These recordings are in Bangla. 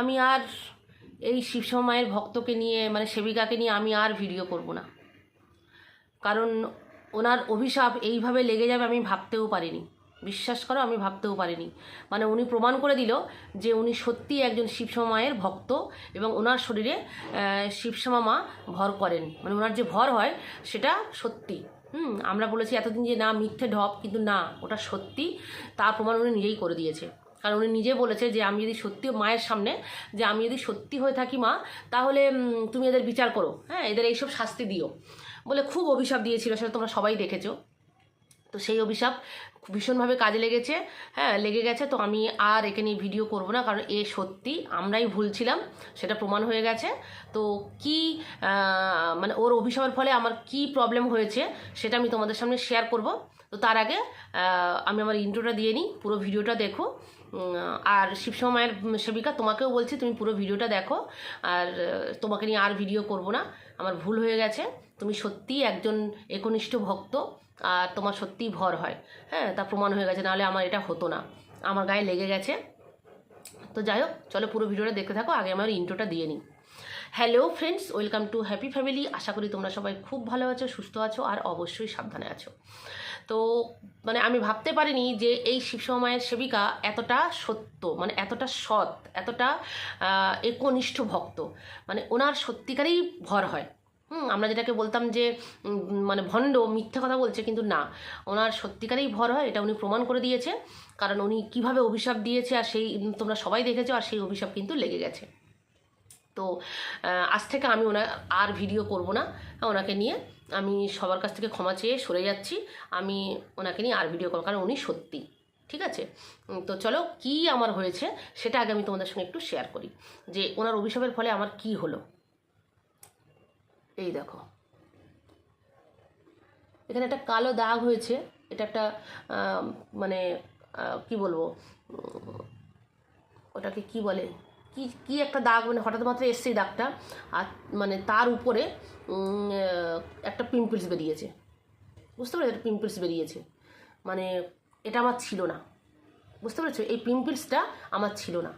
আমি আর এই শিবসমা মায়ের ভক্তকে নিয়ে মানে সেবিকাকে নিয়ে আমি আর ভিডিও করব না। কারণ ওনার অভিশাপ এইভাবে লেগে যাবে আমি ভাবতেও পারিনি। বিশ্বাস করো, আমি ভাবতেও পারিনি। মানে উনি প্রমাণ করে দিল যে উনি সত্যিই একজন শিবসমা মায়ের ভক্ত এবং ওনার শরীরে শিবসমা মা ভর করেন। মানে ওনার যে ভর হয় সেটা সত্যি। হুম, আমরা বলেছি এতদিন যে না মিথ্যে ঢপ, কিন্তু না, ওটা সত্যি। তার প্রমাণ উনি নিজেই করে দিয়েছে। কারণ উনি নিজে বলেছে যে আমি যদি সত্যি মায়ের সামনে, যে আমি যদি সত্যি হয়ে থাকি মা, তাহলে তুমি এদের বিচার করো। হ্যাঁ এদের এইসব শাস্তি দিও। বলে খুব অভিশাপ দিয়েছিল, সেটা তোমরা সবাই দেখেছ। তো সেই অভিশাপ ভীষণভাবে কাজে লেগেছে। হ্যাঁ লেগে গেছে, তো আমি আর একে নিয়ে ভিডিও করব না, কারণ এ সত্যি আমরাই ভুলছিলাম সেটা প্রমাণ হয়ে গেছে। তো কি মানে ওর অভিশাপের ফলে আমার কি প্রবলেম হয়েছে, সেটা আমি তোমাদের সামনে শেয়ার করব। তো তার আগে আমি আমার ইন্ট্রোটা দিয়ে নিই, পুরো ভিডিওটা দেখো। আর শিবসমা মায়ের সেবিকা তোমাকেও বলছি তুমি পুরো ভিডিওটা দেখো। আর তোমাকে নিয়ে আর ভিডিও করব না। আমার ভুল হয়ে গেছে। তুমি সত্যিই একজন একনিষ্ঠ ভক্ত, আর তোমার সত্যিই ভর হয়। হ্যাঁ তা প্রমাণ হয়ে গেছে, নাহলে আমার এটা হতো না। আমার গায়ে লেগে গেছে। তো যাই হোক, চলো পুরো ভিডিওটা দেখতে থাকো। আগে আমার ইন্ট্রোটা দিয়ে নিই। Hello friends welcome to happy family আশা করি তোমরা সবাই খুব ভালো আছো, সুস্থ আছো, আর অবশ্যই সাবধানে আছো। তো মানে আমি ভাবতে পারিনি যে এই শিবসমা মায়ের সেবিকা এতটা সত্য মানে এতটা সৎ, এতটা একনিষ্ঠ ভক্ত। মানে ওনার সত্যিকারেই ভর হয়। হুম, আমরা যেটাকে বলতাম যে মানে ভণ্ড, মিথ্যে কথা বলছে, কিন্তু না। ওনার সত্যিকারেই ভর হয়, এটা উনি প্রমাণ করে দিয়েছে। কারণ উনি কীভাবে অভিশাপ দিয়েছে, আর সেই, তোমরা সবাই দেখেছ, আর সেই অভিশাপ কিন্তু লেগে গেছে। তো আজ থেকে আমি ওনার, আর ভিডিও করব না। ওনাকে নিয়ে আমি সবার কাছ থেকে ক্ষমা চেয়ে সরে যাচ্ছি। আমি ওনাকে নিয়ে আর ভিডিও করব কারণ উনি সত্যি, ঠিক আছে? তো চলো, কি আমার হয়েছে সেটা আগে আমি তোমাদের সঙ্গে একটু শেয়ার করি। যে ওনার অভিশাপের ফলে আমার কি হলো? এই দেখো। এখানে একটা কালো দাগ হয়েছে, এটা একটা মানে কি বলব? ওটাকে কি বলে? কি কি একটা দাগ মানে হঠাৎ মাত্র এসছে দাগটা, আর মানে তার উপরে একটা পিম্পলস বেরিয়েছে। বুঝতে পেরেছ? একটা পিম্পলস বেরিয়েছে। মানে এটা আমার ছিল না। বুঝতে পেরেছ? এই পিম্পলসটা আমার ছিল না।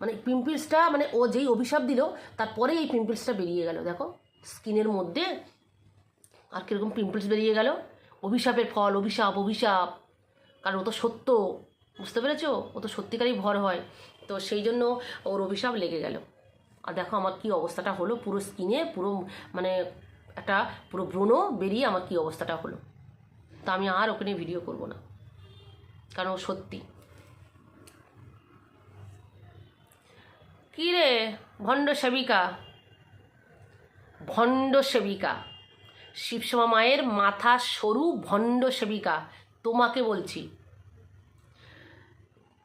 মানে পিম্পলসটা মানে ও যেই অভিশাপ দিল, তারপরে এই পিম্পলসটা বেরিয়ে গেল। দেখো, স্কিনের মধ্যে আর কীরকম পিম্পলস বেরিয়ে গেল। অভিশাপের ফল, অভিশাপ অভিশাপ। কারণ ও তো সত্য। বুঝতে পেরেছ? ও তো সত্যিকারই ভর হয়। তো সেই জন্য ওর অভিশাপ লেগে গেল। আর দেখো আমার কি অবস্থাটা হলো, পুরো স্কিনে পুরো মানে একটা পুরো ব্রণ বেরিয়ে আমার কি অবস্থাটা হলো। তা আমি আর ওকে নিয়ে ভিডিও করব না, কারণ সত্যি। কী রে, ভণ্ড সেবিকা ভণ্ড সেবিকা। শিবসমা মায়ের মাথা সরু ভণ্ড সেবিকা, তোমাকে বলছি।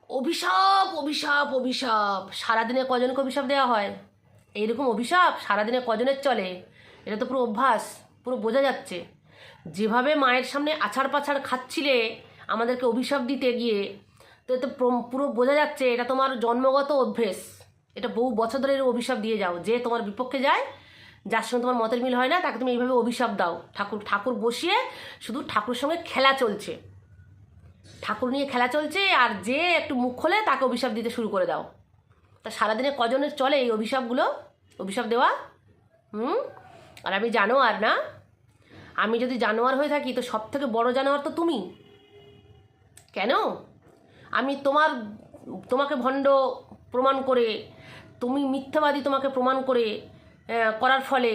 অভিশাপ অভিশাপ অভিশাপ। সারাদিনে কজনকে অভিশাপ দেওয়া হয়? এইরকম অভিশাপ সারাদিনে কজনের চলে? এটা তো পুরো অভ্যাস, পুরো বোঝা যাচ্ছে। যেভাবে মায়ের সামনে আছাড় পাছাড় খাচ্ছিলে, আমাদেরকে অভিশাপ দিতে গিয়ে, তো এতে পুরো বোঝা যাচ্ছে এটা তোমার জন্মগত অভ্যেস। এটা বহু বছর ধরে অভিশাপ দিয়ে যাও। যে তোমার বিপক্ষে যায়, যার সঙ্গে তোমার মতের মিল হয় না, তাকে তুমি এইভাবে অভিশাপ দাও। ঠাকুর ঠাকুর বসিয়ে শুধু ঠাকুরের সঙ্গে খেলা চলছে। ঠাকুর নিয়ে খেলা চলছে, আর যে একটু মুখ খোলে তাকে অভিশাপ দিতে শুরু করে দাও। তা সারাদিনে কজনের চলে এই অভিশাপগুলো? অভিশাপ দেওয়া? হুম? আর আমি জানোয়ার না। আমি যদি জানোয়ার হয়ে থাকি, তো সব থেকে বড় জানোয়ার তো তুমি। কেন? আমি তোমার, তোমাকে ভণ্ড প্রমাণ করে, তুমি মিথ্যাবাদী তোমাকে প্রমাণ করে করার ফলে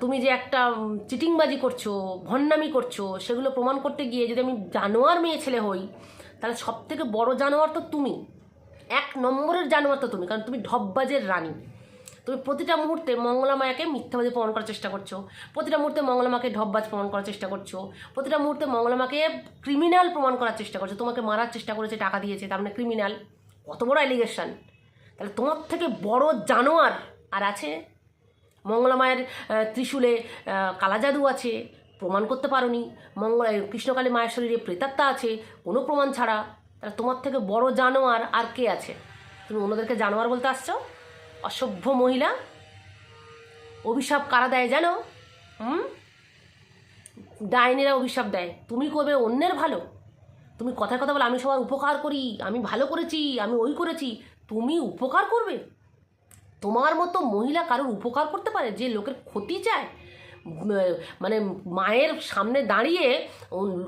তুমি যে একটা চিটিংবাজি করছ, ভণ্ডামি করছ, সেগুলো প্রমাণ করতে গিয়ে যদি আমি জানোয়ার মেয়ে ছেলে হই, তাহলে সব থেকে বড় জানোয়ার তো তুমি। এক নম্বরের জানোয়ার তো তুমি, কারণ তুমি ঢপবাজের রানী। তুমি প্রতিটা মুহূর্তে মঙ্গলা মায়াকে মিথ্যাবাদী প্রমাণ করার চেষ্টা করছ, প্রতিটা মুহূর্তে মঙ্গলা মাকে ঢপবাজ প্রমাণ করার চেষ্টা করছ, প্রতিটা মুহূর্তে মঙ্গলা মাকে ক্রিমিনাল প্রমাণ করার চেষ্টা করছ, তোমাকে মারার চেষ্টা করেছে, টাকা দিয়েছে, তার মানে ক্রিমিনাল কত বড় অ্যালিগেশন তাহলে তোমার থেকে বড় জানোয়ার আর আছে মঙ্গলা মায়ের আহ, ত্রিশূলে আহ, কালা জাদু আছে প্রমাণ করতে পারোনি। মঙ্গল কৃষ্ণকালী মায়ের শরীরে প্রেতাত্মা আছে কোনো প্রমাণ ছাড়া। তাহলে তোমার থেকে বড় জানোয়ার আর কে আছে? তুমি অন্যদেরকে জানোয়ার বলতে আসছো? অসভ্য মহিলা। অভিশাপ কারা দেয় জানো? হুম? ডাইনিরা অভিশাপ দেয়। তুমি করবে অন্যের ভালো। তুমি কথায় কথা বলে আমি সবার উপকার করি আমি ভালো করেছি আমি ওই করেছি। তুমি উপকার করবে? তোমার মতো মহিলা কারোর উপকার করতে পারে? যে লোকের ক্ষতি চায়? মানে মায়ের সামনে দাঁড়িয়ে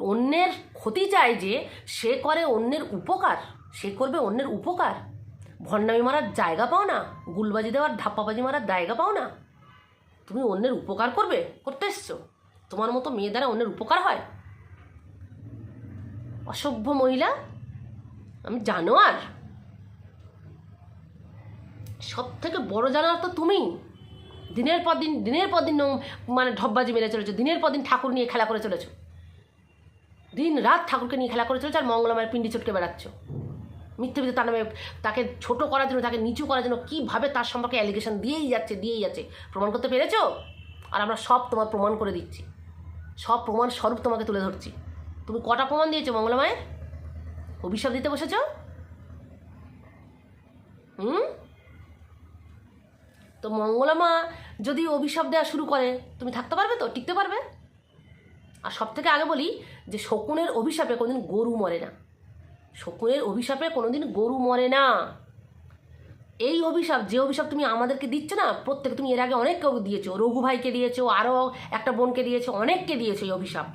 অন্যের ক্ষতি চায় যে সে করে অন্যের উপকার, সে করবে অন্যের উপকার। ভণ্ডামি মারার জায়গা পাও না, গুলবাজি দেওয়ার ধাপ্পাবাজি মারার জায়গা পাও না। তুমি অন্যের উপকার করবে, করতে এসছো। তোমার মতো মেয়ে দ্বারা অন্যের উপকার হয়। অসভ্য মহিলা? আমি জানোয়ার। সব থেকে বড় জানোয়ার তো তুমি দিনের পর দিন, দিনের পর দিন মানে ঢপবাজি মেরে চলেছো, দিনের পর দিন ঠাকুর নিয়ে খেলা করে চলেছো। দিন রাত ঠাকুরকে নিয়ে খেলা করে চলেছো আর মঙ্গলমায়ের পিন্ডি চটকে বেড়াচ্ছ। মিথ্যে মিথ্যে তার নামে তাকে ছোট করার জন্য, তাকে নিচু করার জন্য কীভাবে তার সম্পর্কে অ্যালিগেশন দিয়েই যাচ্ছে দিয়েই যাচ্ছে, প্রমাণ করতে পেরেছ? আর আমরা সব তোমার প্রমাণ করে দিচ্ছি। সব প্রমাণ স্বরূপ তোমাকে তুলে ধরছি। তুমি কটা প্রমাণ দিয়েছ মঙ্গলমায়ের অভিশাপ দিতে বসেছ? হুম? তো মঙ্গলামা যদি অভিশাপ দেওয়া শুরু করে, তুমি থাকতে পারবে তো? টিকতে পারবে? আর সব থেকে আগে বলি যে শকুনের অভিশাপে কোনোদিন গরু মরে না। শকুনের অভিশাপে কোনোদিন গরু মরে না। এই অভিশাপ, যে অভিশাপ তুমি আমাদেরকে দিচ্ছ না, প্রত্যেক তুমি এর আগে অনেক কেউ দিয়েছ। রঘু ভাইকে দিয়েছ আরও একটা বোনকে দিয়েছ, অনেককে দিয়েছ এই অভিশাপ।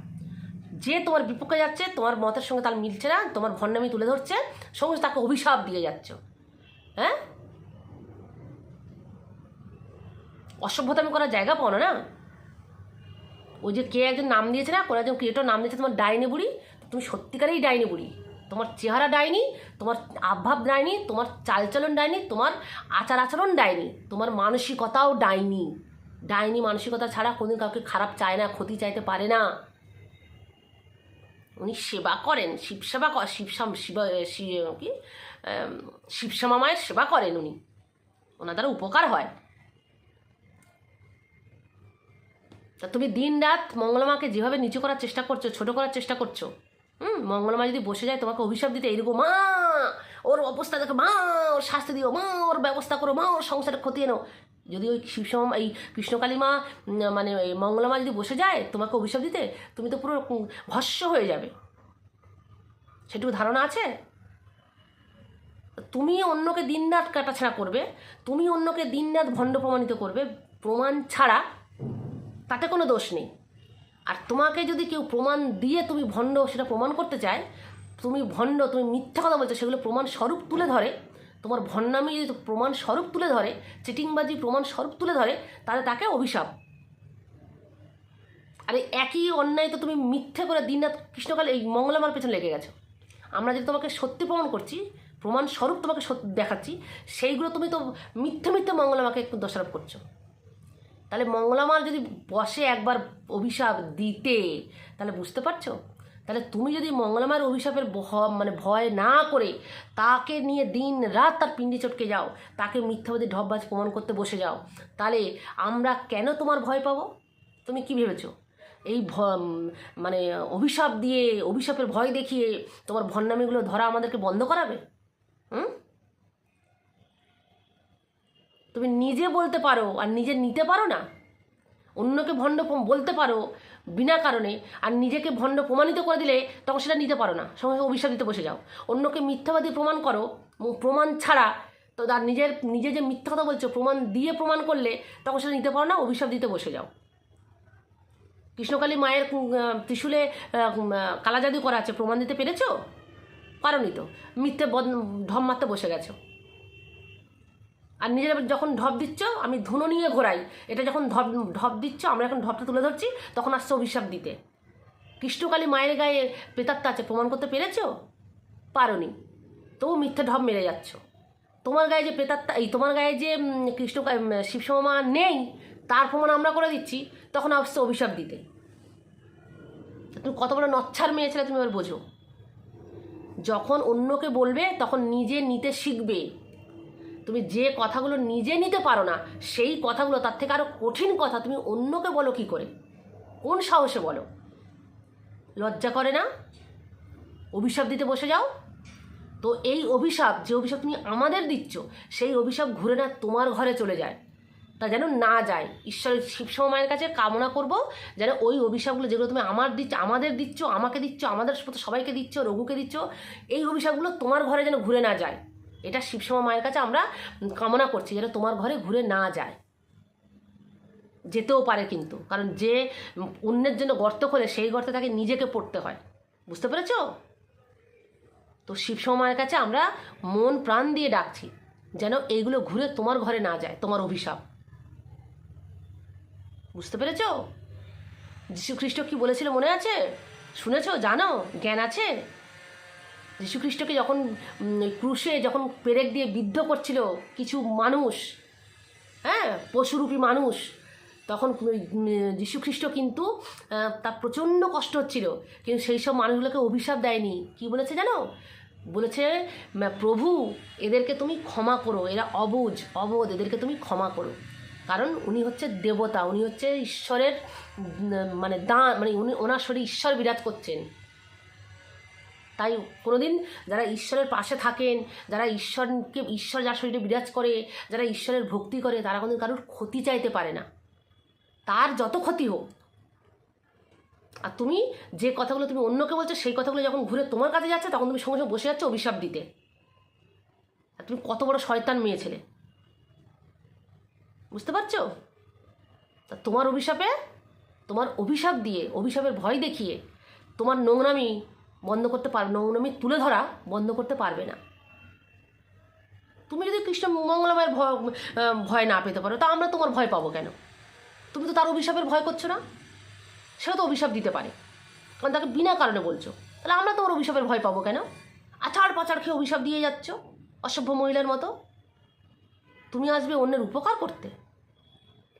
যে তোমার বিপক্ষে যাচ্ছে, তোমার মতের সঙ্গে তার মিলছে না, তোমার ভণ্ডামি তুলে ধরছে সঙ্গে তাকে অভিশাপ দিয়ে যাচ্ছ। হ্যাঁ? অসভ্যতামি করার জায়গা পাও না ওই যে কে একজন নাম দিয়েছে না কোনো একজন ক্রিয়েটর নাম দিয়েছে তোমার ডাইনি বুড়ি? তুমি সত্যিকারেই ডাইনি বুড়ি। তোমার চেহারা ডাইনি তোমার আভাব ডাইনি তোমার চালচলন ডাইনি তোমার আচার আচরণ ডাইনি তোমার মানসিকতাও ডাইনি। ডাইনি মানসিকতা ছাড়া কোনোদিন কাউকে খারাপ চায় না ক্ষতি চাইতে পারে না। উনি সেবা করেন শিব সেবা কর শিবসাম শিব কি? আম, শিবশ্যামা মায়ের সেবা করেন উনি। ওনার দ্বারা উপকার হয়। তা তুমি দিন রাত মঙ্গলমাকে যেভাবে নিচু করার চেষ্টা করছ, ছোট করার চেষ্টা করছ, হুম? মঙ্গলমা যদি বসে যায়, তোমাকে অভিশাপ দিতে এইরকম মা, ওর অবস্থা দেখো, মা, ওর শাস্তি দিও, মা, ওর ব্যবস্থা করো, মা, ওর সংসারে খতিয়ে নাও যদি ওই শিবসম, এই কৃষ্ণকালী মা মানে মঙ্গলমা যদি বসে যায়, তোমাকে অভিশাপ দিতে, তুমি তো পুরো ভস্য হয়ে যাবে। সেটুকু ধারণা আছে? তুমি অন্যকে দিনরাত কাটাছাড়া করবে, তুমি অন্যকে দিনরাত ভণ্ড প্রমাণিত করবে, প্রমাণ ছাড়া তাতে কোনো দোষ নেই। আর তোমাকে যদি কেউ প্রমাণ দিয়ে তুমি ভণ্ড সেটা প্রমাণ করতে চায়, তুমি ভণ্ড, তুমি মিথ্যা কথা বলছো, সেগুলো প্রমাণ স্বরূপ তুলে ধরে, তোমার ভণ্ডামি যদি প্রমাণ স্বরূপ তুলে ধরে, চিটিংবাজি প্রমাণ স্বরূপ তুলে ধরে, তাহলে তাকে অভিশাপ। আরে একই অন্যায় তো তুমি মিথ্যে করে দিনরাত কৃষ্ণকাল এই মঙ্গলামার পেছনে লেগে গেছো। আমরা যদি তোমাকে সত্যি প্রমাণ করছি, প্রমাণ স্বরূপ তোমাকে সত্যি দেখাচ্ছি, সেইগুলো তুমি তো মিথ্যে মিথ্যে মঙ্গলামাকে একটু দোষারোপ করছ। তাহলে মঙ্গলামার যদি বসে একবার অভিশাপ দিতে, তাহলে বুঝতে পারছ? তাহলে তুমি যদি মঙ্গলামার অভিশাপের মানে ভয় না করে তাকে নিয়ে দিন রাত তার পিণ্ডি চটকে যাও, তাকে মিথ্যাবাদী ঢপবাজ প্রমাণ করতে বসে যাও, তাহলে আমরা কেন তোমার ভয় পাবো? তুমি কি ভেবেছো? এই ভ মানে অভিশাপ দিয়ে অভিশাপের ভয় দেখিয়ে তোমার ভণ্ডামিগুলো ধরা আমাদেরকে বন্ধ করাবে? হুম? তুমি নিজে বলতে পারো আর নিজে নিতে পারো না? অন্যকে ভণ্ড বলতে পারো বিনা কারণে আর নিজেকে ভণ্ড প্রমাণিত করে দিলে তখন সেটা নিতে পারো না। সঙ্গে সঙ্গে অভিশাপ দিতে বসে যাও। অন্যকে মিথ্যাবাদী প্রমাণ করো। প্রমাণ ছাড়া তো তার নিজের নিজে যে মিথ্যা কথা বলছো প্রমাণ দিয়ে প্রমাণ করলে তখন সেটা নিতে পারো না অভিশাপ দিতে বসে যাও। কৃষ্ণকালী মায়ের ত্রিশুলে আহ, ত্রিশূলে আহ, উম, আহ, কালা জাদু করা আছে। প্রমাণ দিতে পেরেছ? পারোনি তো। মিথ্যে বদ ঢম মারতে বসে গেছো। আর নিজের যখন ঢপ দিচ্ছ, আমি ধুনো নিয়ে ঘোরাই। এটা যখন ঢপ ঢপ দিচ্ছ, আমরা এখন ঢপটা তুলে ধরছি, তখন আসছে অভিশাপ দিতে। কৃষ্ণকালী মায়ের গায়ে প্রেতাত্মা আছে, প্রমাণ করতে পেরেছ? পারোনি। তবু মিথ্যে ঢপ মেরে যাচ্ছ। তোমার গায়ে যে প্রেতাত্মা, এই তোমার গায়ে যে কৃষ্ণ শিবসমা নেই, তার প্রমাণ আমরা করে দিচ্ছি, তখন আসছে অভিশাপ দিতে। তুমি কত বড় নচ্ছার মেয়ে ছেলে তুমি এবার বোঝো। যখন অন্যকে বলবে, তখন নিজে নিতে শিখবে। তুমি যে কথাগুলো নিজে নিতে পারো না, সেই কথাগুলো তার থেকে আরও কঠিন কথা তুমি অন্যকে বলো কি করে? কোন সাহসে বলো? লজ্জা করে না? অভিশাপ দিতে বসে যাও? তো এই অভিশাপ, যে অভিশাপ তুমি আমাদের দিচ্ছ, সেই অভিশাপ ঘুরে না তোমার ঘরে চলে যায়। তা যেন না যায়। ঈশ্বরের শিবসমা মায়ের কাছে কামনা করব, যেন ওই অভিশাপগুলো যেগুলো তুমি আমার দিচ্ছ, আমাদের দিচ্ছ, আমাকে দিচ্ছ, আমাদের সবাইকে দিচ্ছ, রঘুকে দিচ্ছ, এই অভিশাপগুলো তোমার ঘরে যেন ঘুরে না যায়। এটা শিবসমা মায়ের কাছে আমরা কামনা করছি যেন তোমার ঘরে ঘুরে না যায়। যেতেও পারে কিন্তু, কারণ যে অন্যের জন্য গর্ত খোলে, সেই গর্তে তাকে নিজেকে পড়তে হয়। বুঝতে পেরেছ? তো শিবসমা শিবসময়ের কাছে আমরা মন প্রাণ দিয়ে ডাকছি যেন এইগুলো ঘুরে তোমার ঘরে না যায়, তোমার অভিশাপ। বুঝতে পেরেছ? যীশু খ্রিস্ট কি বলেছিল মনে আছে? শুনেছো? জানো? জ্ঞান আছে? যীশু খ্রিস্টকে যখন ক্রুশে যখন পেরেক দিয়ে বিদ্ধ করছিল কিছু মানুষ হ্যাঁ পশুরূপী মানুষ, তখন যীশু খ্রিস্ট কিন্তু তার প্রচণ্ড কষ্ট হচ্ছিল। কিন্তু সেই সব মানুষগুলোকে অভিশাপ দেয়নি। কি বলেছে জানো? বলেছে প্রভু, এদেরকে তুমি ক্ষমা করো। এরা অবুঝ অবোধ এদেরকে তুমি ক্ষমা করো। কারণ উনি হচ্ছে দেবতা, উনি হচ্ছে ঈশ্বরের মানে দাঁ মানে উনি, ওনার শরীরে ঈশ্বর বিরাজ করছেন। তাই কোনোদিন যারা ঈশ্বরের পাশে থাকেন, যারা ঈশ্বরকে, ঈশ্বর যার শরীরে বিরাজ করে, যারা ঈশ্বরের ভক্তি করে, তারা কোনোদিন কারোর ক্ষতি চাইতে পারে না। তার যত ক্ষতি হোক, আর তুমি যে কথাগুলো তুমি অন্যকে বলছো, সেই কথাগুলো যখন ঘুরে তোমার কাছে যাচ্ছে, তখন তুমি সঙ্গে সঙ্গে বসে যাচ্ছ অভিশাপ দিতে। আর তুমি কত বড় শয়তান মেয়ে ছেলে। বুঝতে পারছ? তা তোমার অভিশাপে, তোমার অভিশাপ দিয়ে, অভিশাপের ভয় দেখিয়ে, তোমার নোংরামি বন্ধ করতে পারবে নোংরামি তুলে ধরা বন্ধ করতে পারবে না। তুমি যদি কৃষ্ণ মঙ্গলময়ের ভয় ভয় না পেতে পারো, তা আমরা তোমার ভয় পাবো কেন? তুমি তো তার অভিশাপের ভয় করছ না? সেও তো অভিশাপ দিতে পারে। কারণ তাকে বিনা কারণে বলছো। তাহলে আমরা তোমার অভিশাপের ভয় পাবো কেন? আচার পাচার খেয়ে অভিশাপ দিয়ে যাচ্ছ, অসভ্য মহিলার মতো। তুমি আসবে অন্যের উপকার করতে।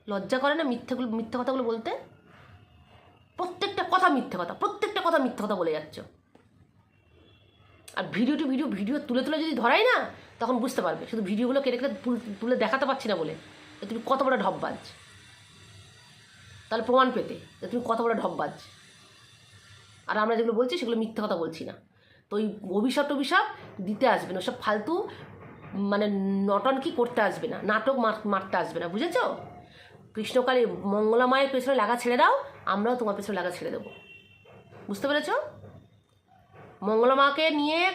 লজ্জা করে না মিথ্যেগুলো মিথ্যে কথাগুলো বলতে? প্রত্যেকটা কথা মিথ্যে কথা, প্রত্যেকটা কথা মিথ্যে কথা বলে যাচ্ছ। আর ভিডিও টু ভিডিও ভিডিও তুলে তুলে যদি ধরাই না, তখন বুঝতে পারবে। শুধু ভিডিওগুলো কেটে কেটে তুল- দেখাতে পারছি না বলে। যে তুমি কত বড় ঢপবাজ। তাহলে প্রমাণ পেতে যে তুমি কত বড় ঢপবাজ। আর আমরা যেগুলো বলছি, সেগুলো মিথ্যে কথা বলছি না। তো ওই অভিশাপ টভিশাপ দিতে আসবে না। ওসব ফালতু মানে নটন কি করতে আসবে না। নাটক মার- মারতে আসবে না। বুঝেছ? কৃষ্ণকালী মঙ্গলা মায়ের পেছনে লাগা ছেড়ে দাও, আমরাও তোমার পেছনে লাগা ছেড়ে দেবো। বুঝতে পেরেছ? মঙ্গলা মাকে নিয়ে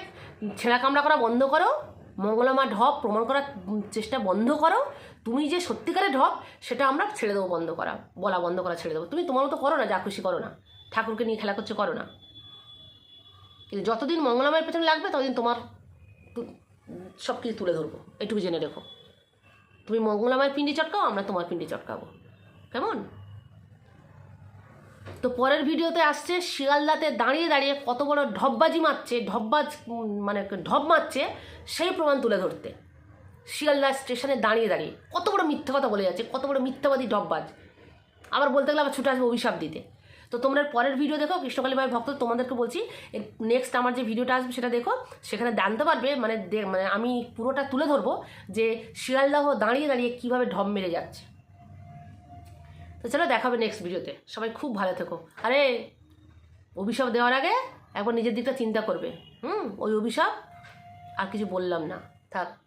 ছেঁড়া কামড়া করা বন্ধ করো। মঙ্গলা মা ঢপ, প্রমাণ করার চেষ্টা বন্ধ করো। তুমি যে সত্যিকারের ঢপ, সেটা আমরা ছেড়ে দেবো বন্ধ করা, বলা বন্ধ করা ছেড়ে দেবো। তুমি তোমার মতো করো না, যা খুশি করো না। ঠাকুরকে নিয়ে খেলা করছ, করো না। কিন্তু যতদিন মঙ্গলা মায়ের পেছনে লাগবে, ততদিন তোমার সব কিছু তুলে ধরবো। এটুকু জেনে রেখো। তুমি মঙ্গলা মায়ের পিন্ডি চটকাও, আমরা তোমার পিন্ডি চটকাবো। কেমন? তো পরের ভিডিওতে আসছে শিয়ালদাতে দাঁড়িয়ে দাঁড়িয়ে কত বড় ঢপবাজি মারছে, ঢপবাজ মানে ঢপ মারছে সেই প্রমাণ তুলে ধরতে। শিয়ালদা স্টেশনে দাঁড়িয়ে দাঁড়িয়ে কত বড় মিথ্যা কথা বলে যাচ্ছে, কত বড় মিথ্যাবাদী ঢপবাজ। আবার বলতে গেলে আবার ছুটে আসবে অভিশাপ দিতে। তো তোমরা পরের ভিডিও দেখো, কৃষ্ণকালী মায়ের ভক্ত, তোমাদেরকে বলছি নেক্সট আমার যে ভিডিওটা আসবে সেটা দেখো, সেখানে জানতে পারবে মানে মানে আমি পুরোটা তুলে ধরবো যে শিয়ালদাহ দাঁড়িয়ে দাঁড়িয়ে কীভাবে ঢপ মেরে যাচ্ছে। তো চলো দেখা হবে নেক্সট ভিডিওতে সবাই খুব ভালো থেকো। আরে, অভিশাপ দেওয়ার আগে একবার নিজের দিকটা চিন্তা করবে। হুম, ওই অভিশাপ আর কিছু বললাম না। থাক।